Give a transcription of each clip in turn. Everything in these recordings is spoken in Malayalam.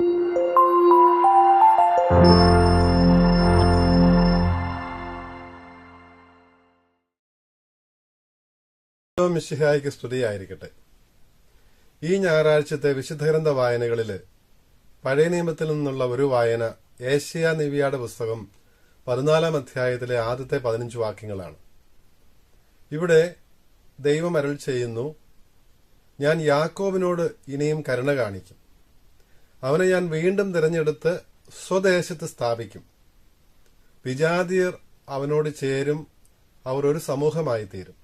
മിശിഹായ്ക്ക് സ്തുതിയായിരിക്കട്ടെ ഈ ഞായറാഴ്ചത്തെ വിശുദ്ധഗ്രന്ഥ വായനകളിൽ പഴയ നിയമത്തിൽ നിന്നുള്ള ഒരു വായന ഏഷ്യ നിവിയുടെ പുസ്തകം പതിനാലാം അധ്യായത്തിലെ ആദ്യത്തെ പതിനഞ്ച് വാക്യങ്ങളാണ്. ഇവിടെ ദൈവം ചെയ്യുന്നു ഞാൻ യാക്കോബിനോട് ഇനിയും കരുണ കാണിക്കും. അവനെ ഞാൻ വീണ്ടും തിരഞ്ഞെടുത്ത് സ്വദേശത്ത് സ്ഥാപിക്കും. വിജാതിയർ അവനോട് ചേരും അവർ ഒരു സമൂഹമായി തീരും.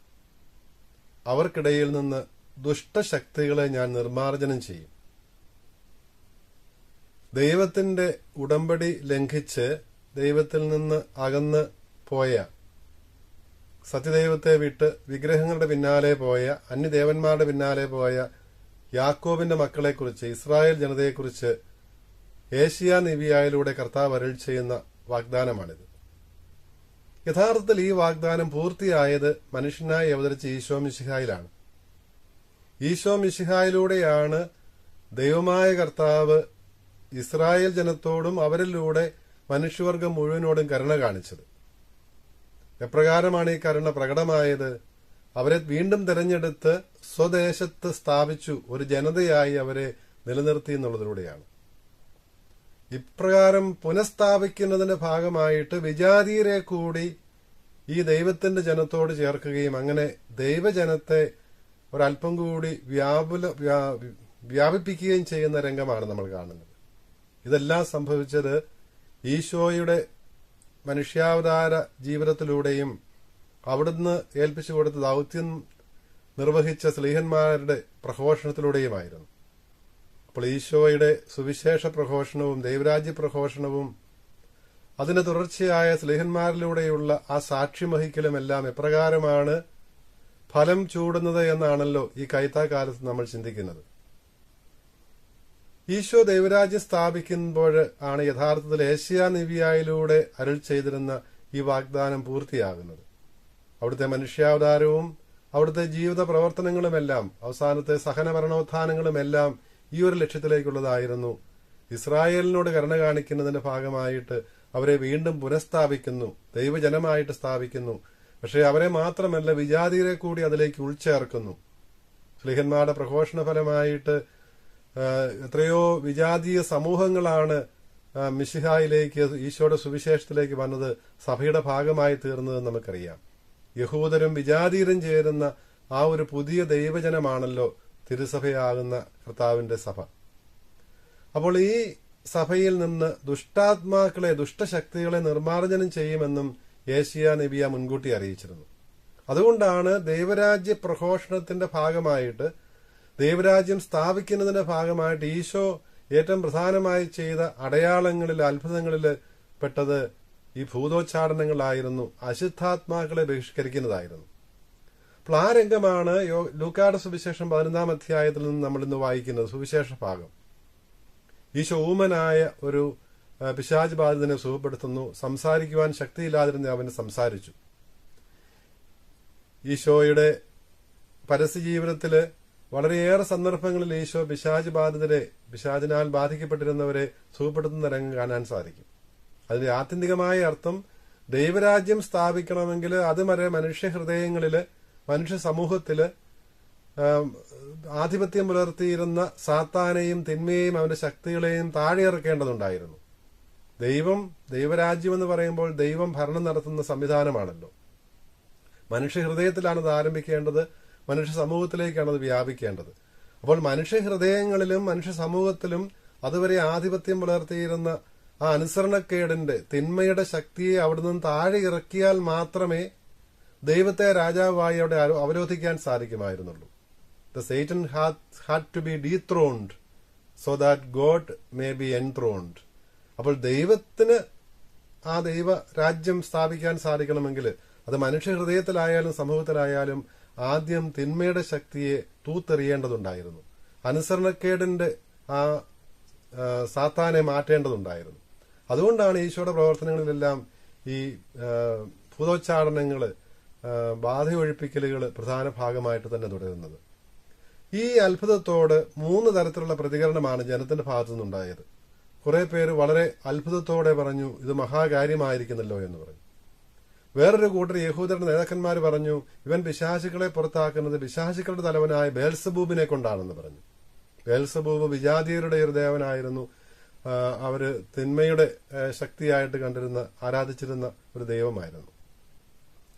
അവർക്കിടയിൽ നിന്ന് ദുഷ്ടശക്തികളെ ഞാൻ നിർമ്മാർജനം ചെയ്യും. ദൈവത്തിന്റെ ഉടമ്പടി ലംഘിച്ച് ദൈവത്തിൽ നിന്ന് അകന്ന് പോയ സത്യദൈവത്തെ വിട്ട് വിഗ്രഹങ്ങളുടെ പിന്നാലെ പോയ അന്യദേവന്മാരുടെ പിന്നാലെ പോയ യാക്കോബിന്റെ മക്കളെക്കുറിച്ച് ഇസ്രായേൽ ജനതയെക്കുറിച്ച് ഏഷ്യ നിവിയായിലൂടെ കർത്താവ് അരുൾ ചെയ്യുന്ന വാഗ്ദാനമാണിത്. യഥാർത്ഥത്തിൽ ഈ വാഗ്ദാനം പൂർത്തിയായത് മനുഷ്യനായി അവതരിച്ച ഈശോ മിശിഹായിലാണ്. ഈശോ മിശിഹായിലൂടെയാണ് ദൈവമായ കർത്താവ് ഇസ്രായേൽ ജനത്തോടും അവരിലൂടെ മനുഷ്യവർഗം മുഴുവനോടും കരുണ കാണിച്ചത്. എപ്രകാരമാണ് ഈ കരുണ പ്രകടമായത്? അവരെ വീണ്ടും തെരഞ്ഞെടുത്ത് സ്വദേശത്ത് സ്ഥാപിച്ചു ഒരു ജനതയായി അവരെ നിലനിർത്തി എന്നുള്ളതിലൂടെയാണ്. ഇപ്രകാരം പുനഃസ്ഥാപിക്കുന്നതിന്റെ ഭാഗമായിട്ട് വിജാതീയരെ കൂടി ഈ ദൈവത്തിന്റെ ജനത്തോട് ചേർക്കുകയും അങ്ങനെ ദൈവജനത്തെ ഒരല്പം കൂടി വ്യാപുല വ്യാ- വ്യാപിപ്പിക്കുകയും ചെയ്യുന്ന രംഗമാണ് നമ്മൾ കാണുന്നത്. ഇതെല്ലാം സംഭവിച്ചത് ഈശോയുടെ മനുഷ്യാവതാര ജീവിതത്തിലൂടെയും അവിടുന്ന് ഏൽപ്പിച്ചു കൊടുത്ത ദൗത്യം നിർവഹിച്ച സ്ലീഹന്മാരുടെ പ്രഘോഷണത്തിലൂടെയുമായിരുന്നു. അപ്പോൾ ഈശോയുടെ സുവിശേഷ പ്രഘോഷണവും ദൈവരാജ്യ പ്രഘോഷണവും അതിന് തുടർച്ചയായ സ്ലേഹന്മാരിലൂടെയുള്ള ആ സാക്ഷ്യം വഹിക്കലുമെല്ലാം എപ്രകാരമാണ് ഫലം ചൂടുന്നത് എന്നാണല്ലോ ഈ കൈത്താക്കാലത്ത് നമ്മൾ ചിന്തിക്കുന്നത്. ഈശോ ദൈവരാജ്യം സ്ഥാപിക്കുമ്പോൾ ആണ് യഥാർത്ഥത്തിൽ ഏഷ്യ നിവിയായിലൂടെ അരുൾ ചെയ്തിരുന്ന ഈ വാഗ്ദാനം പൂർത്തിയാകുന്നത്. അവിടുത്തെ മനുഷ്യാവതാരവും അവിടുത്തെ ജീവിത പ്രവർത്തനങ്ങളുമെല്ലാം അവസാനത്തെ സഹനമരണോത്ഥാനങ്ങളുമെല്ലാം ഈ ഒരു ലക്ഷ്യത്തിലേക്കുള്ളതായിരുന്നു. ഇസ്രായേലിനോട് കരുണ കാണിക്കുന്നതിന്റെ ഭാഗമായിട്ട് അവരെ വീണ്ടും പുനഃസ്ഥാപിക്കുന്നു ദൈവജനമായിട്ട് സ്ഥാപിക്കുന്നു. പക്ഷേ അവരെ മാത്രമല്ല വിജാതിയെ കൂടി അതിലേക്ക് ഉൾച്ചേർക്കുന്നു. സ്ലിഹന്മാരുടെ പ്രഘോഷണ ഫലമായിട്ട് എത്രയോ വിജാതീയ സമൂഹങ്ങളാണ് മിശിഹായിലേക്ക് ഈശോയുടെ സുവിശേഷത്തിലേക്ക് വന്നത് സഭയുടെ ഭാഗമായി തീർന്നതെന്ന് നമുക്കറിയാം. യഹൂദരും വിജാതീരും ചേരുന്ന ആ ഒരു പുതിയ ദൈവജനമാണല്ലോ തിരുസഭയാകുന്ന കർത്താവിന്റെ സഭ. അപ്പോൾ ഈ സഭയിൽ നിന്ന് ദുഷ്ടാത്മാക്കളെ ദുഷ്ടശക്തികളെ നിർമ്മാർജനം ചെയ്യുമെന്നും ഏഷ്യ നബിയ മുൻകൂട്ടി അറിയിച്ചിരുന്നു. അതുകൊണ്ടാണ് ദൈവരാജ്യ പ്രഘോഷണത്തിന്റെ ഭാഗമായിട്ട് ദൈവരാജ്യം സ്ഥാപിക്കുന്നതിന്റെ ഭാഗമായിട്ട് ഈശോ ഏറ്റവും പ്രധാനമായി ചെയ്ത അടയാളങ്ങളിൽ അത്ഭുതങ്ങളിൽ പെട്ടത് ഈ ഭൂതോച്ചാടനങ്ങളായിരുന്നു അശുദ്ധാത്മാക്കളെ ബഹിഷ്കരിക്കുന്നതായിരുന്നു. അപ്പോൾ ആ രംഗമാണ് ലൂക്കാട് സുവിശേഷം പതിനൊന്നാം അധ്യായത്തിൽ നിന്ന് നമ്മൾ ഇന്ന് വായിക്കുന്നത് സുവിശേഷ ഭാഗം. ഈശോ ഊമനായ ഒരു പിശാജ് ബാധിതനെ സുഖപ്പെടുത്തുന്നു സംസാരിക്കുവാൻ ശക്തിയില്ലാതിരുന്ന അവന് സംസാരിച്ചു. ഈശോയുടെ പരസ്യ ജീവിതത്തിൽ വളരെയേറെ സന്ദർഭങ്ങളിൽ ഈശോ പിശാജ് ബാധിതരെ പിശാജിനാൽ ബാധിക്കപ്പെട്ടിരുന്നവരെ സുഖപ്പെടുത്തുന്ന രംഗം കാണാൻ സാധിക്കും. അതിന്റെ ആത്യന്തികമായ അർത്ഥം ദൈവരാജ്യം സ്ഥാപിക്കണമെങ്കിൽ അത് വരെ മനുഷ്യ ഹൃദയങ്ങളിൽ മനുഷ്യ സമൂഹത്തിൽ ആധിപത്യം പുലർത്തിയിരുന്ന സാത്താനെയും തിന്മയെയും അവന്റെ ശക്തികളെയും താഴെ ഇറക്കേണ്ടതുണ്ടായിരുന്നു ദൈവം ദൈവരാജ്യം എന്ന് പറയുമ്പോൾ ദൈവം ഭരണം നടത്തുന്ന സംവിധാനമാണല്ലോ. മനുഷ്യ ഹൃദയത്തിലാണ് അത് ആരംഭിക്കേണ്ടത് മനുഷ്യ സമൂഹത്തിലേക്കാണ് അത് വ്യാപിക്കേണ്ടത്. അപ്പോൾ മനുഷ്യ ഹൃദയങ്ങളിലും മനുഷ്യ സമൂഹത്തിലും അതുവരെ ആധിപത്യം പുലർത്തിയിരുന്ന ആ അനുസരണക്കേടിന്റെ തിന്മയുടെ ശക്തിയെ അവിടെ നിന്ന് താഴെ ഇറക്കിയാൽ മാത്രമേ ദൈവത്തെ രാജാവായി അവിടെ അവരോധിക്കാൻ സാധിക്കുമായിരുന്നുള്ളൂ. The Satan had to be dethroned so that God may be enthroned അപ്പോൾ ദൈവത്തിന് ആ ദൈവ രാജ്യം സ്ഥാപിക്കാൻ സാധിക്കണമെങ്കിൽ അത് മനുഷ്യ ഹൃദയത്തിലായാലും സമൂഹത്തിലായാലും ആദ്യം തിന്മയുടെ ശക്തിയെ തൂത്തെറിയേണ്ടതുണ്ടായിരുന്നു. അനുസരണക്കേടിന്റെ ആ, സാത്താനെ മാറ്റേണ്ടതുണ്ടായിരുന്നു. അതുകൊണ്ടാണ് ഈശോയുടെ പ്രവർത്തനങ്ങളിലെല്ലാം ഈ ഭൂതോച്ചാടനങ്ങൾ ബാധയൊഴിപ്പിക്കലുകൾ പ്രധാന ഭാഗമായിട്ട് തന്നെ തുടരുന്നത്. ഈ അത്ഭുതത്തോട് മൂന്ന് തരത്തിലുള്ള പ്രതികരണമാണ് ജനത്തിന്റെ ഭാഗത്തു നിന്നുണ്ടായത്. കുറെ പേര് വളരെ അത്ഭുതത്തോടെ പറഞ്ഞു ഇത് മഹാകാര്യമായിരിക്കുന്നല്ലോ എന്ന് പറഞ്ഞു. വേറൊരു കൂട്ടർ യഹൂദരുടെ നേതാക്കന്മാർ പറഞ്ഞു ഇവൻ പിശാചുക്കളെ പുറത്താക്കുന്നത് പിശാചുക്കളുടെ തലവനായ ബേൽസബൂബിനെ കൊണ്ടാണെന്ന് പറഞ്ഞു. ബേൽസബൂബ് വിജാതിയരുടെ ഒരു ദേവനായിരുന്നു. ആ, അവർ തിന്മയുടെ ശക്തിയായിട്ട് കണ്ടിരുന്ന ആരാധിച്ചിരുന്ന ഒരു ദൈവമായിരുന്നു.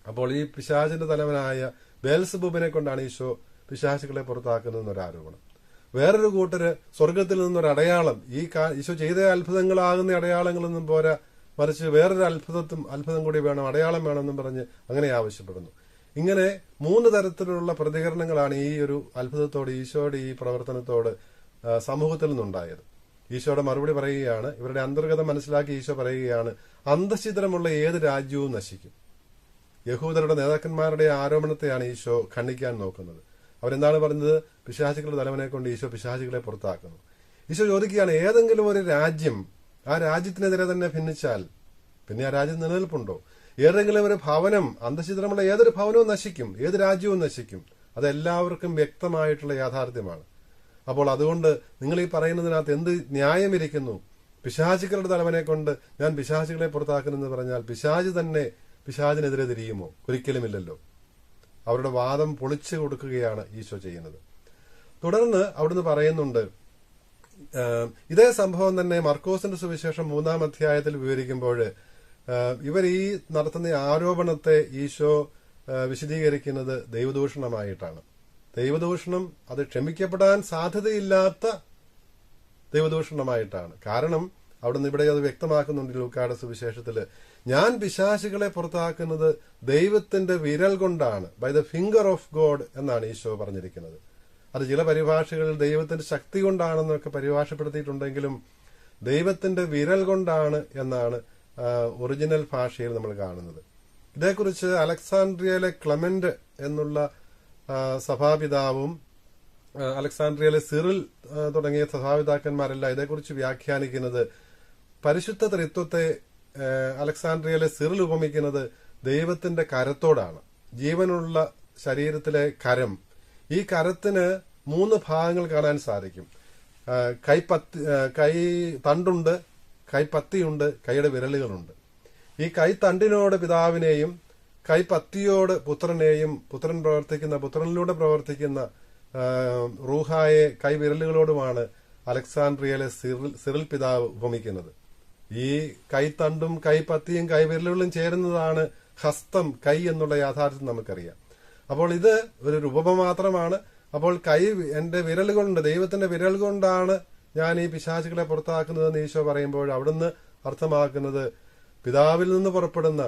അപ്പോൾ ഈ പിശാചിന്റെ തലവനായ ബേൽസബൂബിനെ കൊണ്ടാണ് ഈശോ പിശാചുകളെ പുറത്താക്കുന്നതെന്ന് ഒരു ആരോപണം. വേറൊരു കൂട്ടര് സ്വർഗത്തിൽ നിന്നൊരു അടയാളം ഈ ഈശോ ചെയ്ത അത്ഭുതങ്ങളാകുന്ന അടയാളങ്ങളൊന്നും പോരാ മറിച്ച് വേറൊരു അത്ഭുതത്തും അത്ഭുതം കൂടി വേണം അടയാളം വേണമെന്നും പറഞ്ഞ് അങ്ങനെ ആവശ്യപ്പെടുന്നു. ഇങ്ങനെ മൂന്ന് തരത്തിലുള്ള പ്രതികരണങ്ങളാണ് ഈ ഒരു അത്ഭുതത്തോട് ഈശോയുടെ ഈ പ്രവർത്തനത്തോട് സമൂഹത്തിൽ നിന്നുണ്ടായത്. ഈശോയുടെ മറുപടി പറയുകയാണ്. ഇവരുടെ അന്തർഗതം മനസ്സിലാക്കി ഈശോ പറയുകയാണ് അന്തഛിദ്രമുള്ള ഏത് രാജ്യവും നശിക്കും. യഹൂദരുടെ നേതാക്കന്മാരുടെ ആരോപണത്തെയാണ് ഈശോ ഖണ്ഡിക്കാൻ നോക്കുന്നത്. അവരെന്താണ് പറഞ്ഞത്? പിശാചികളുടെ തലവനെ കൊണ്ട് ഈശോ പിശാചികളെ പുറത്താക്കുന്നു. ഈശോ ചോദിക്കുകയാണ് ഏതെങ്കിലും ഒരു രാജ്യം ആ രാജ്യത്തിനെതിരെ തന്നെ ഭിന്നിച്ചാൽ പിന്നെ ആ രാജ്യം നിലനിൽപ്പുണ്ടോ? ഏതെങ്കിലും ഒരു ഭവനം അന്തഛിദ്രമുള്ള ഏതൊരു ഭവനവും നശിക്കും. ഏത് രാജ്യവും നശിക്കും. അത് എല്ലാവർക്കും വ്യക്തമായിട്ടുള്ള യാഥാർത്ഥ്യമാണ്. അപ്പോൾ അതുകൊണ്ട് നിങ്ങൾ ഈ പറയുന്നതിനകത്ത് എന്ത് ന്യായമിരിക്കുന്നു പിശാചുക്കളുടെ തലവനെ കൊണ്ട് ഞാൻ പിശാചികളെ പുറത്താക്കുന്നെന്ന് പറഞ്ഞാൽ പിശാജ് തന്നെ പിശാചിനെതിരെ തിരിയുമോ? ഒരിക്കലുമില്ലല്ലോ. അവരുടെ വാദം പൊളിച്ചു കൊടുക്കുകയാണ് ഈശോ ചെയ്യുന്നത്. തുടർന്ന് അവിടുന്ന് പറയുന്നുണ്ട് ഇതേ സംഭവം തന്നെ മർക്കോസിന്റെ സുവിശേഷം മൂന്നാം അധ്യായത്തിൽ വിവരിക്കുമ്പോൾ ഇവർ ഈ നടത്തുന്ന ആരോപണത്തെ ഈശോ വിശദീകരിക്കുന്നത് ദൈവദൂഷണമായിട്ടാണ്. ദൈവദൂഷണം അത് ക്ഷമിക്കപ്പെടാൻ സാധ്യതയില്ലാത്ത ദൈവദൂഷണമായിട്ടാണ്. കാരണം അവിടുന്ന് ഇവിടെ അത് വ്യക്തമാക്കുന്നുണ്ട് ലൂക്കാട് സുവിശേഷത്തിൽ. ഞാൻ പിശാശികളെ പുറത്താക്കുന്നത് ദൈവത്തിന്റെ വിരൽ കൊണ്ടാണ്. By the finger of God എന്നാണ് ഈശോ പറഞ്ഞിരിക്കുന്നത്. അത് ചില പരിഭാഷകളിൽ ദൈവത്തിന്റെ ശക്തി കൊണ്ടാണെന്നൊക്കെ പരിഭാഷപ്പെടുത്തിയിട്ടുണ്ടെങ്കിലും ദൈവത്തിന്റെ വിരൽ കൊണ്ടാണ് എന്നാണ് ഒറിജിനൽ ഭാഷയിൽ നമ്മൾ കാണുന്നത്. ഇതേക്കുറിച്ച് അലക്സാൻഡ്രിയയിലെ ക്ലമന്റ് എന്നുള്ള സഭാപിതാവും അലക്സാണ്ട്രിയയിലെ സിറിൽ തുടങ്ങിയ സഭാപിതാക്കന്മാരെല്ലാം ഇതേക്കുറിച്ച് വ്യാഖ്യാനിക്കുന്നത് പരിശുദ്ധ തൃത്വത്തെ അലക്സാണ്ട്രിയയിലെ സിറിൽ ഉപമിക്കുന്നത് ദൈവത്തിന്റെ കരത്തോടാണ്. ജീവനുള്ള ശരീരത്തിലെ കരം. ഈ കരത്തിന് മൂന്ന് ഭാഗങ്ങൾ കാണാൻ സാധിക്കും. കൈ കൈ തണ്ടുണ്ട് കൈപ്പത്തിയുണ്ട് കൈയുടെ വിരലുകളുണ്ട്. ഈ കൈത്തണ്ടിനോട് പിതാവിനെയും കൈപ്പത്തിയോട് പുത്രനെയും പുത്രൻ പ്രവർത്തിക്കുന്ന പുത്രനിലൂടെ പ്രവർത്തിക്കുന്ന റൂഹായെ കൈവിരലുകളോടുമാണ് അലക്സാണ്ട്രിയയിലെ സിറിൽ സിറിൽ പിതാവ് ഉപമിക്കുന്നത്. ഈ കൈത്തണ്ടും കൈപ്പത്തിയും കൈവിരലുകളും ചേരുന്നതാണ് ഹസ്തം കൈ എന്നുള്ള യാഥാർത്ഥ്യം നമുക്കറിയാം. അപ്പോൾ ഇത് ഒരു രൂപം മാത്രമാണ്. അപ്പോൾ കൈ എന്റെ വിരൽ കൊണ്ട് ദൈവത്തിന്റെ വിരൽ കൊണ്ടാണ് ഞാൻ ഈ പിശാചുകളെ പുറത്താക്കുന്നതെന്ന് ഈശോ പറയുമ്പോൾ അവിടുന്ന് അർത്ഥമാക്കുന്നത് പിതാവിൽ നിന്ന് പുറപ്പെടുന്ന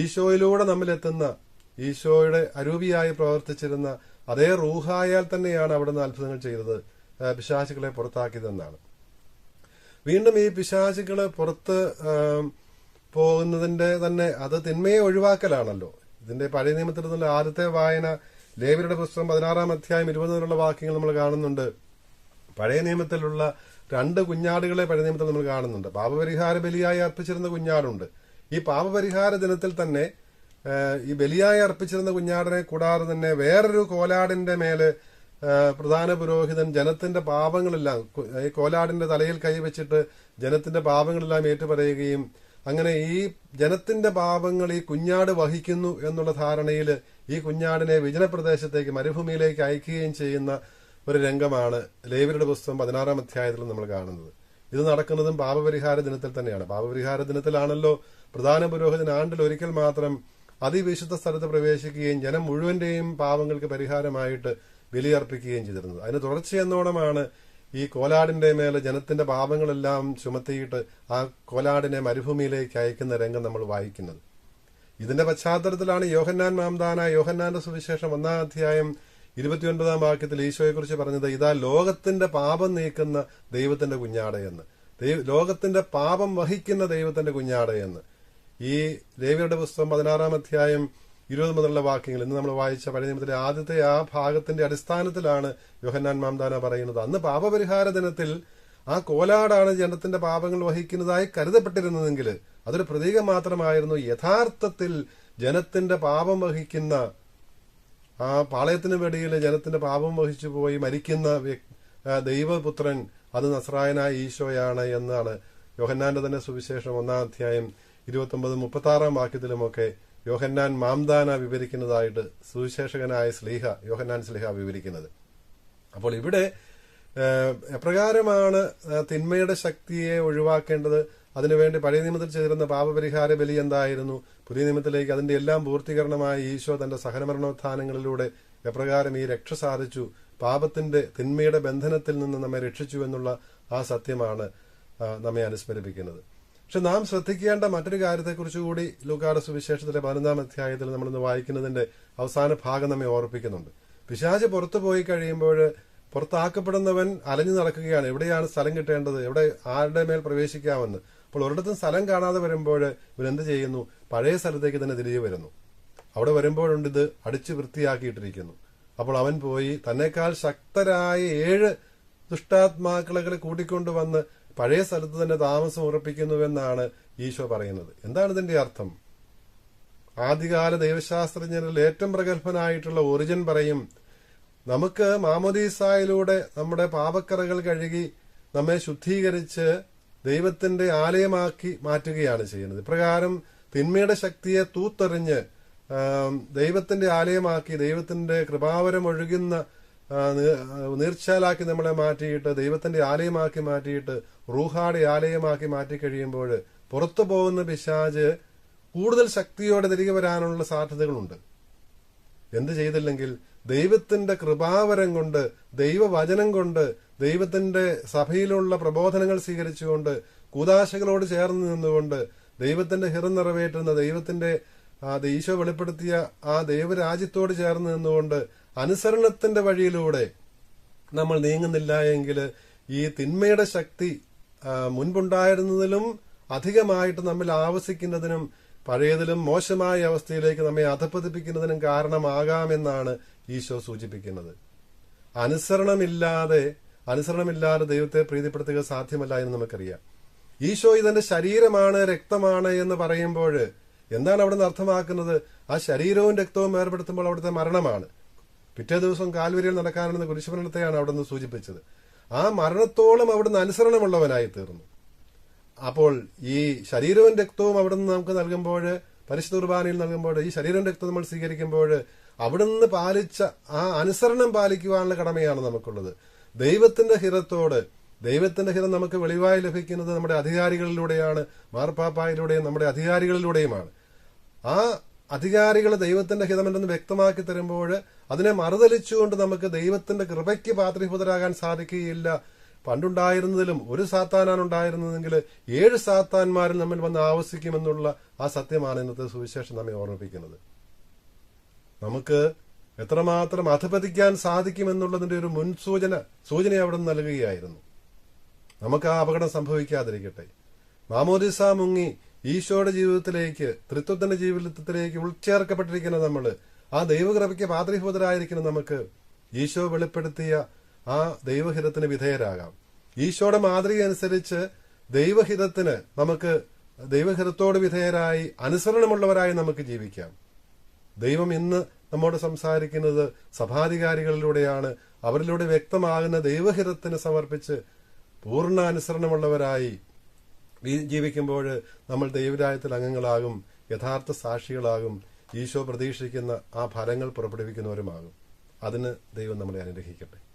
ഈശോയിലൂടെ നമ്മിലെത്തുന്ന ഈശോയുടെ അരൂപിയായി പ്രവർത്തിച്ചിരുന്ന അതേ റൂഹായാൽ തന്നെയാണ് അവിടുന്ന് അത്ഭുതങ്ങൾ ചെയ്തത് പിശാചുകളെ പുറത്താക്കിയതെന്നാണ്. വീണ്ടും ഈ പിശാചികളെ പുറത്ത് പോകുന്നതിന്റെ തന്നെ അത് തിന്മയെ ഒഴിവാക്കലാണല്ലോ. ഇതിന്റെ പഴയ നിയമത്തിൽ നിന്നുള്ള ആദ്യത്തെ വായന ലേവിയുടെ പുസ്തകം പതിനാറാം അധ്യായം ഇരുപതിലുള്ള വാക്യങ്ങൾ നമ്മൾ കാണുന്നുണ്ട്. പഴയ നിയമത്തിലുള്ള രണ്ട് കുഞ്ഞാടുകളെ പഴയ നിയമത്തിൽ നമ്മൾ കാണുന്നുണ്ട്. പാപപരിഹാര ബലിയായി അർപ്പിച്ചിരുന്ന കുഞ്ഞാടുണ്ട്. ഈ പാപപരിഹാര ദിനത്തിൽ തന്നെ ഈ ബലിയായി അർപ്പിച്ചിരുന്ന കുഞ്ഞാടിനെ കൂടാതെ തന്നെ വേറൊരു കോലാടിന്റെ മേൽ പ്രധാന പുരോഹിതൻ ജനത്തിന്റെ പാപങ്ങളെല്ലാം ഈ കോലാടിന്റെ തലയിൽ കൈവച്ചിട്ട് ജനത്തിന്റെ പാപങ്ങളെല്ലാം ഏറ്റുപറയുകയും അങ്ങനെ ഈ ജനത്തിന്റെ പാപങ്ങൾ ഈ കുഞ്ഞാട് വഹിക്കുന്നു എന്നുള്ള ധാരണയിൽ ഈ കുഞ്ഞാടിനെ വിജനപ്രദേശത്തേക്ക് മരുഭൂമിയിലേക്ക് അയക്കുകയും ചെയ്യുന്ന ഒരു രംഗമാണ് ലേവിയുടെ പുസ്തകം പതിനാറാം അധ്യായത്തിൽ നമ്മൾ കാണുന്നത്. ഇത് നടക്കുന്നതും പാപപരിഹാര ദിനത്തിൽ തന്നെയാണ്. പാപപരിഹാര ദിനത്തിലാണല്ലോ പ്രധാന പുരോഹിതൻ ആണ്ടിൽ ഒരിക്കൽ മാത്രം അതിവിശുദ്ധ സ്ഥലത്ത് പ്രവേശിക്കുകയും ജനം മുഴുവന്റെയും പാപങ്ങൾക്ക് പരിഹാരമായിട്ട് ബലിയർപ്പിക്കുകയും ചെയ്തിരുന്നത്. അതിന് തുടർച്ചയെന്നോണമാണ് ഈ കോലാടിന്റെ മേലെ ജനത്തിന്റെ പാപങ്ങളെല്ലാം ചുമത്തിയിട്ട് ആ കോലാടിനെ മരുഭൂമിയിലേക്ക് അയക്കുന്ന രംഗം നമ്മൾ വായിക്കുന്നത്. ഇതിന്റെ പശ്ചാത്തലത്തിലാണ് യോഹന്നാൻ മാംദാന യോഹന്നാന്റെ സുവിശേഷം ഒന്നാം അധ്യായം ഇരുപത്തിയൊൻപതാം വാക്യത്തിൽ ഈശോയെക്കുറിച്ച് പറഞ്ഞത് ഇതാ ലോകത്തിന്റെ പാപം നീക്കുന്ന ദൈവത്തിന്റെ കുഞ്ഞാടയെന്ന് ലോകത്തിന്റെ പാപം വഹിക്കുന്ന ദൈവത്തിന്റെ കുഞ്ഞാടയെന്ന് ഈ ലേവിയുടെ പുസ്തകം പതിനാറാം അധ്യായം ഇരുപത് മുതലുള്ള വാക്യങ്ങൾ ഇന്ന് നമ്മൾ വായിച്ച പഴയ നിയമത്തിലെ ആദ്യത്തെ ആ ഭാഗത്തിന്റെ അടിസ്ഥാനത്തിലാണ് യോഹന്നാൻ മാംദാന പറയുന്നത്. അന്ന് പാപപരിഹാര ദിനത്തിൽ ആ കോലാടാണ് ജനത്തിന്റെ പാപങ്ങൾ വഹിക്കുന്നതായി കരുതപ്പെട്ടിരുന്നതെങ്കിൽ അതൊരു പ്രതീകം മാത്രമായിരുന്നു. യഥാർത്ഥത്തിൽ ജനത്തിന്റെ പാപം വഹിക്കുന്ന ആ പാളയത്തിന് വെടിയിൽ ജനത്തിന്റെ പാപം വഹിച്ചു പോയി മരിക്കുന്ന ദൈവപുത്രൻ അത് നസ്രായനായ ഈശോയാണ് എന്നാണ് യോഹന്നാന്റെ തന്നെ സുവിശേഷം ഒന്നാം അധ്യായം ഇരുപത്തി ഒമ്പത് മുപ്പത്തി ആറാം വാക്യത്തിലുമൊക്കെ യോഹന്നാൻ മാംദാന വിവരിക്കുന്നതായിട്ട് സുവിശേഷകനായ സ്ലീഹ യോഹന്നാൻ സ്ലീഹ വിവരിക്കുന്നത്. അപ്പോൾ ഇവിടെ എപ്രകാരമാണ് തിന്മയുടെ ശക്തിയെ ഒഴിവാക്കേണ്ടത്? അതിനുവേണ്ടി പഴയ നിയമത്തിൽ ചെയ്തിരുന്ന പാപപരിഹാര ബലി എന്തായിരുന്നു? പുതിയ നിയമത്തിലേക്ക് അതിന്റെ എല്ലാം പൂർത്തീകരണമായി ഈശോ തന്റെ സഹനമരണോത്ഥാനങ്ങളിലൂടെ എപ്രകാരം ഈ രക്ഷ സാധിച്ചു? പാപത്തിന്റെ തിന്മയുടെ ബന്ധനത്തിൽ നിന്ന് നമ്മെ രക്ഷിച്ചു എന്നുള്ള ആ സത്യമാണ് നമ്മെ അനുസ്മരിപ്പിക്കുന്നത്. പക്ഷെ നാം ശ്രദ്ധിക്കേണ്ട മറ്റൊരു കാര്യത്തെക്കുറിച്ച് കൂടി ലൂക്കാട് സുവിശേഷത്തിലെ പതിനൊന്നാം അധ്യായത്തിൽ നമ്മൾ ഇന്ന് വായിക്കുന്നതിന്റെ അവസാന ഭാഗം നമ്മെ ഓർപ്പിക്കുന്നുണ്ട്. പിശാച് പുറത്തു പോയി കഴിയുമ്പോൾ പുറത്താക്കപ്പെടുന്നവൻ അലഞ്ഞു നടക്കുകയാണ്. എവിടെയാണ് സ്ഥലം കിട്ടേണ്ടത്? എവിടെ ആരുടെ മേൽ പ്രവേശിക്കാമെന്ന്? അപ്പോൾ ഒരിടത്തും സ്ഥലം കാണാതെ വരുമ്പോൾ ഇവരെന്ത് ചെയ്യുന്നു? പഴയ സ്ഥലത്തേക്ക് തന്നെ തിരികെ വരുന്നു. അവിടെ വരുമ്പോഴുണ്ട് ഇത് അടിച്ചു വൃത്തിയാക്കിയിട്ടിരിക്കുന്നു. അപ്പോൾ അവൻ പോയി തന്നെക്കാൾ ശക്തരായ ഏഴ് ദുഷ്ടാത്മാക്കളെ കൂട്ടിക്കൊണ്ടുവന്ന് പഴയ സ്ഥലത്ത് തന്നെ താമസം ഉറപ്പിക്കുന്നുവെന്നാണ് ഈശോ പറയുന്നത്. എന്താണ് ഇതിന്റെ അർത്ഥം? ആദ്യകാല ദൈവശാസ്ത്രജ്ഞരിൽ ഏറ്റവും പ്രഗത്ഭനായിട്ടുള്ള ഒറിജിൻ പറയും നമുക്ക് മാമോദീസായിലൂടെ നമ്മുടെ പാപക്കറകൾ കഴുകി നമ്മെ ശുദ്ധീകരിച്ച് ദൈവത്തിന്റെ ആലയമാക്കി മാറ്റുകയാണ് ചെയ്യുന്നത്. ഇപ്രകാരം തിന്മയുടെ ശക്തിയെ തൂത്തെറിഞ്ഞ് ദൈവത്തിന്റെ ആലയമാക്കി ദൈവത്തിന്റെ കൃപാവരം ഒഴുകുന്ന നീർച്ചാലാക്കി നമ്മളെ മാറ്റിയിട്ട് ദൈവത്തിന്റെ ആലയമാക്കി മാറ്റിയിട്ട് റൂഹാടെ ആലയമാക്കി മാറ്റി കഴിയുമ്പോൾ പുറത്തു പോകുന്ന പിശാജ് കൂടുതൽ ശക്തിയോടെ തിരികെ വരാനുള്ള സാധ്യതകളുണ്ട്. എന്ത് ചെയ്തില്ലെങ്കിൽ ദൈവത്തിന്റെ കൃപാവരം കൊണ്ട് ദൈവവചനം കൊണ്ട് ദൈവത്തിന്റെ സഭയിലുള്ള പ്രബോധനങ്ങൾ സ്വീകരിച്ചുകൊണ്ട് കൂതാശകളോട് ചേർന്ന് നിന്നുകൊണ്ട് ദൈവത്തിന്റെ ഹിറം നിറവേറ്റുന്ന ദൈവത്തിന്റെ ഈശോ വെളിപ്പെടുത്തിയ ആ ദൈവരാജ്യത്തോട് ചേർന്ന് നിന്നുകൊണ്ട് അനുസരണത്തിന്റെ വഴിയിലൂടെ നമ്മൾ നീങ്ങുന്നില്ല എങ്കിൽ ഈ തിന്മയുടെ ശക്തി മുൻപുണ്ടായിരുന്നതിലും അധികമായിട്ട് നമ്മിൽ ആവസിക്കുന്നതിനും പഴയതിലും മോശമായ അവസ്ഥയിലേക്ക് നമ്മെ അധപ്പതിപ്പിക്കുന്നതിനും കാരണമാകാമെന്നാണ് ഈശോ സൂചിപ്പിക്കുന്നത്. അനുസരണമില്ലാതെ അനുസരണമില്ലാതെ ദൈവത്തെ പ്രീതിപ്പെടുത്തുക സാധ്യമല്ല എന്ന് നമുക്കറിയാം. ഈശോ ഇതെന്റെ ശരീരമാണ് രക്തമാണ് എന്ന് പറയുമ്പോൾ എന്താണ് അവിടെ നിന്ന് അർത്ഥമാക്കുന്നത്? ആ ശരീരവും രക്തവും ഏർപ്പെടുത്തുമ്പോൾ അവിടുത്തെ മരണമാണ്. പിറ്റേ ദിവസം കാൽവരിയിൽ നടക്കാനെന്ന കുരിശുമരണത്തെയാണ് അവിടെ നിന്ന് സൂചിപ്പിച്ചത്. ആ മരണത്തോളം അവിടുന്ന് അനുസരണമുള്ളവനായി തീർന്നു. അപ്പോൾ ഈ ശരീരവും രക്തവും അവിടുന്ന് നമുക്ക് നൽകുമ്പോൾ പരിശുദ്ധ കുർബാനയിൽ നൽകുമ്പോൾ ഈ ശരീരവും രക്തം നമ്മൾ സ്വീകരിക്കുമ്പോൾ അവിടുന്ന് പാലിച്ച ആ അനുസരണം പാലിക്കുവാനുള്ള കടമയാണ് നമുക്കുള്ളത്. ദൈവത്തിന്റെ ഹിതത്തോട് ദൈവത്തിന്റെ ഹിതം നമുക്ക് വെളിവായി ലഭിക്കുന്നത് നമ്മുടെ അധികാരികളിലൂടെയാണ് മാർപ്പാപ്പായിലൂടെയും നമ്മുടെ അധികാരികളിലൂടെയുമാണ്. ആ അധികാരികൾ ദൈവത്തിന്റെ ഹിതമെന്ന് വ്യക്തമാക്കി തരുമ്പോൾ അതിനെ മറുതലിച്ചുകൊണ്ട് നമുക്ക് ദൈവത്തിന്റെ കൃപയ്ക്ക് പാത്രീഭൂതരാകാൻ സാധിക്കുകയില്ല. പണ്ടുണ്ടായിരുന്നതിലും ഒരു സാത്താനാണ് ഉണ്ടായിരുന്നതെങ്കിൽ ഏഴ് സാത്താന്മാരിൽ നമ്മൾ വന്ന് ആവസിക്കുമെന്നുള്ള ആ സത്യമാണ് ഇന്നത്തെ സുവിശേഷം നമ്മെ ഓർമ്മിപ്പിക്കുന്നത്. നമുക്ക് എത്രമാത്രം അധപതിക്കാൻ സാധിക്കുമെന്നുള്ളതിന്റെ ഒരു മുൻസൂചന സൂചന അവിടെ നൽകുകയായിരുന്നു. നമുക്ക് ആ അപകടം സംഭവിക്കാതിരിക്കട്ടെ. മാമോദിസ മുങ്ങി ഈശോയുടെ ജീവിതത്തിലേക്ക് തൃത്വത്തിന്റെ ജീവിതത്തിലേക്ക് ഉൾച്ചേർക്കപ്പെട്ടിരിക്കുന്ന നമ്മൾ ആ ദൈവകൃപയ്ക്ക് പാത്രീഭൂതരായിരിക്കുന്ന നമുക്ക് ഈശോ വെളിപ്പെടുത്തിയ ആ ദൈവഹിതത്തിന് വിധേയരാകാം. ഈശോയുടെ മാതൃക അനുസരിച്ച് ദൈവഹിതത്തിന് നമുക്ക് ദൈവഹിതത്തോട് വിധേയരായി അനുസരണമുള്ളവരായി നമുക്ക് ജീവിക്കാം. ദൈവം ഇന്ന് നമ്മോട് സംസാരിക്കുന്നത് സഭാധികാരികളിലൂടെയാണ്. അവരിലൂടെ വ്യക്തമാകുന്ന ദൈവഹിതത്തിന് സമർപ്പിച്ച് പൂർണ അനുസരണമുള്ളവരായി ജീവിക്കുമ്പോൾ നമ്മൾ ദൈവരായത്തിൽ അംഗങ്ങളാകും യഥാർത്ഥ സാക്ഷികളാകും ഈശോ പ്രതീക്ഷിക്കുന്ന ആ ഫലങ്ങൾ പുറപ്പെടുവിക്കുന്നവരുമാകും. അതിന് ദൈവം നമ്മളെ അനുഗ്രഹിക്കട്ടെ.